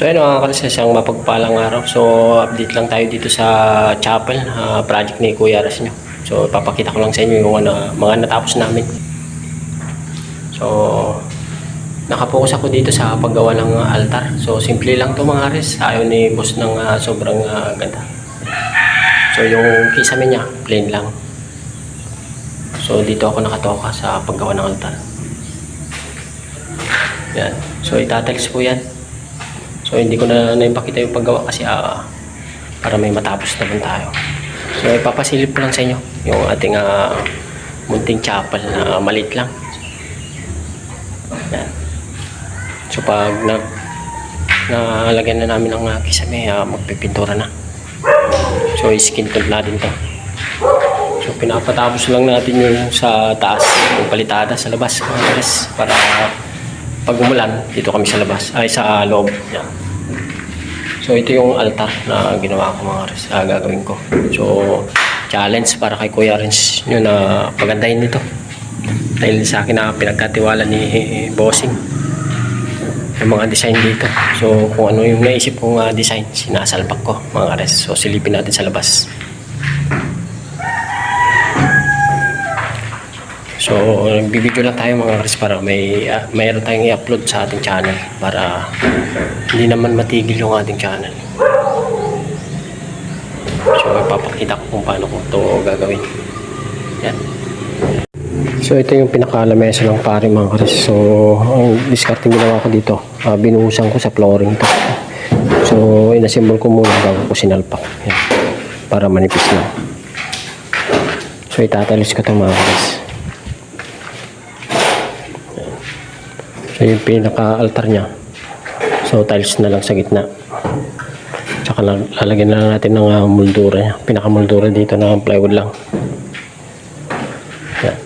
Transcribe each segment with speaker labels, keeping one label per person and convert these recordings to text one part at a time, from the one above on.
Speaker 1: So ayun mga kalis, isang mapagpalang araw. So update lang tayo dito sa chapel, ah, project ni Kuya Aras nyo. So papakita ko lang sa inyo yung ano, mga natapos namin. So nakapokus ako dito sa paggawa ng altar. So simple lang to mga kalis, ayaw ni boss ng ah, sobrang ah, ganda. So yung kisame niya, plain lang. So dito ako nakatoka sa paggawa ng altar. Yan. So itatiles ko yan. So hindi ko na naipakita yung paggawa kasi ah, para may matapos naman tayo. So ipapasilip ko lang sa inyo yung ating ah, munting chapel na maliit lang. Yan. So pag na nalagyan na namin ng uh, kisame, ah, magpipintura na. So skin tone natin to. So pinapatapos lang natin yung sa taas, yung palitada sa labas, para pag umulan, dito kami sa labas, ay sa loob. Yan. So ito yung altar na ginawa ko mga res, ah, gagawin ko. So challenge para kay Kuya Renz yun na pagandahin nito. Dahil sa akin na pinagkatiwala ni Bossing yung mga design dito. So kung ano yung naisip kong ah, design, sinasalpak ko mga res. So silipin natin sa labas. So, nagbibideo lang tayo mga karis para may uh, mayroon tayong i-upload sa ating channel para hindi naman matigil yung ating channel. So, ipapakita ko kung paano ko ito gagawin. Yan. So, ito yung pinakalamesa ng pare mga karis. So, ang discarding ginawa ko dito, uh, binuhusan ko sa flooring to. So, inassemble ko muna bago ko sinalpak. Yan. Para manipis lang. So, itatalis ko ito mga karis. So yung pinaka-altar niya. So tiles na lang sa gitna. Tsaka lalagyan na lang natin ng uh, moldura niya. Pinaka-moldura dito na plywood lang. Yan.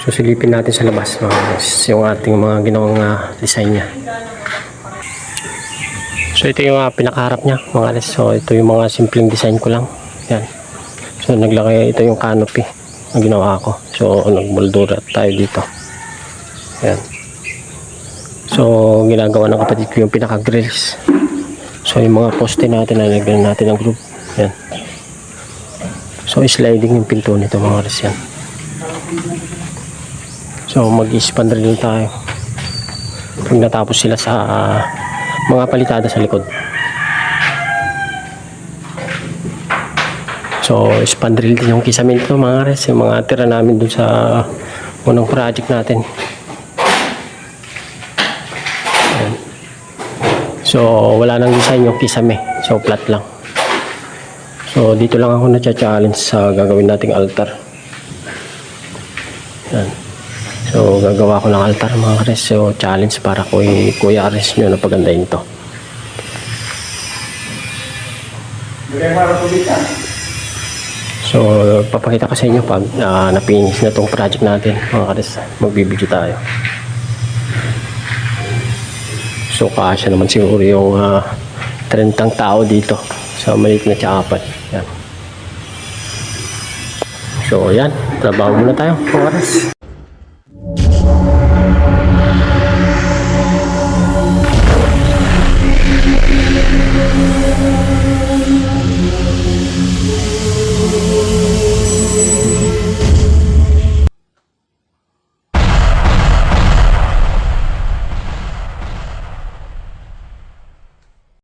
Speaker 1: So silipin natin sa labas mga guys, yung ating mga ginawang uh, design niya. So ito yung uh, pinakaharap niya mga guys. So ito yung mga simpleng design ko lang. Yan. So naglagay ito yung canopy na ginawa ko. So nagmoldura tayo dito. Ayan. So ginagawa ng kapatid ko yung pinaka grills. So yung mga poste natin nalagyan natin ng group. Ayan. So sliding yung pinto nito mga res yan. So mag-expand rin tayo. Pag natapos sila sa ah, mga palitada sa likod. So, spandrel din yung kisame nito mga res, yung mga tira namin dun sa unang project natin. So, wala nang design yung kisame. So, flat lang. So, dito lang ako na-challenge sa gagawin nating altar. Ayan. So, gagawa ko ng altar mga res. So, challenge para kay Kuya Ares nyo na pagandahin to. So, papakita ko sa inyo pag uh, na-finish na tong project natin. Mga kares, magbibideo tayo. So, kasya naman siguro yung uh, 30 tao dito sa maliit na chapel. Yan. So, yan. Trabaho muna tayo, mga kares.